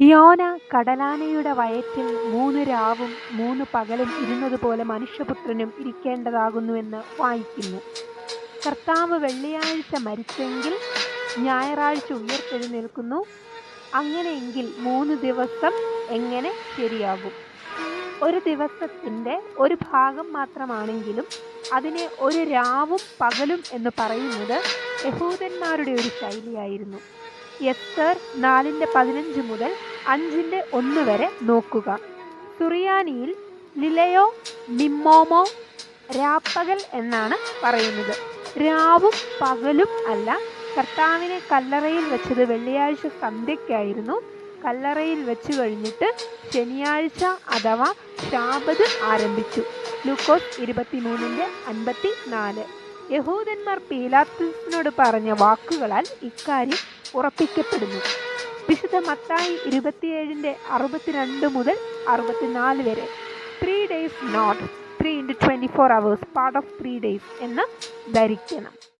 യോന കടലാനയുടെ വയറ്റിൽ മൂന്ന് രാവും മൂന്ന് പകലും ഇരുന്നതുപോലെ മനുഷ്യപുത്രനും ഇരിക്കേണ്ടതാകുന്നുവെന്ന് വായിക്കുന്നു. കർത്താവ് വെള്ളിയാഴ്ച മരിച്ചെങ്കിൽ ഞായറാഴ്ച ഉയിർത്തെഴുന്നേൽക്കുന്നു. അങ്ങനെയെങ്കിൽ മൂന്ന് ദിവസം എങ്ങനെ ശരിയാകും? ഒരു ദിവസത്തിന്റെ ഒരു ഭാഗം മാത്രമാണെങ്കിലും അതിനെ ഒരു രാവും പകലും എന്ന് പറയുന്നത് യഹൂദന്മാരുടെ ഒരു ശൈലിയായിരുന്നു. എസ്തേർ നാലിന്റെ പതിനഞ്ച് മുതൽ അഞ്ചിന്റെ ഒന്ന് വരെ നോക്കുക. സുറിയാനിയിൽ ലിലയോ നിമ്മോമോ രാപ്പകൽ എന്നാണ് പറയുന്നത്. രാവും പകലും അല്ല. കർത്താവിനെ കല്ലറയിൽ വെച്ചത് വെള്ളിയാഴ്ച സന്ധ്യയ്ക്കായിരുന്നു. കല്ലറയിൽ വെച്ച് കഴിഞ്ഞിട്ട് ശനിയാഴ്ച അഥവാ ശാബത് ആരംഭിച്ചു. ലൂക്കോസ് അൻപത്തി അൻപത്തിനാല്. യഹൂദന്മാർ പീലാത്തിനോട് പറഞ്ഞ വാക്കുകളാൽ ഇക്കാര്യം ഉറപ്പിക്കപ്പെടുന്നു. വിശുദ്ധ മത്തായി ഇരുപത്തിയേഴിന്റെ അറുപത്തിരണ്ട് മുതൽ അറുപത്തിനാല് വരെ. Three days not three into twenty four hours part of three days എന്ന് ധരിക്കണം.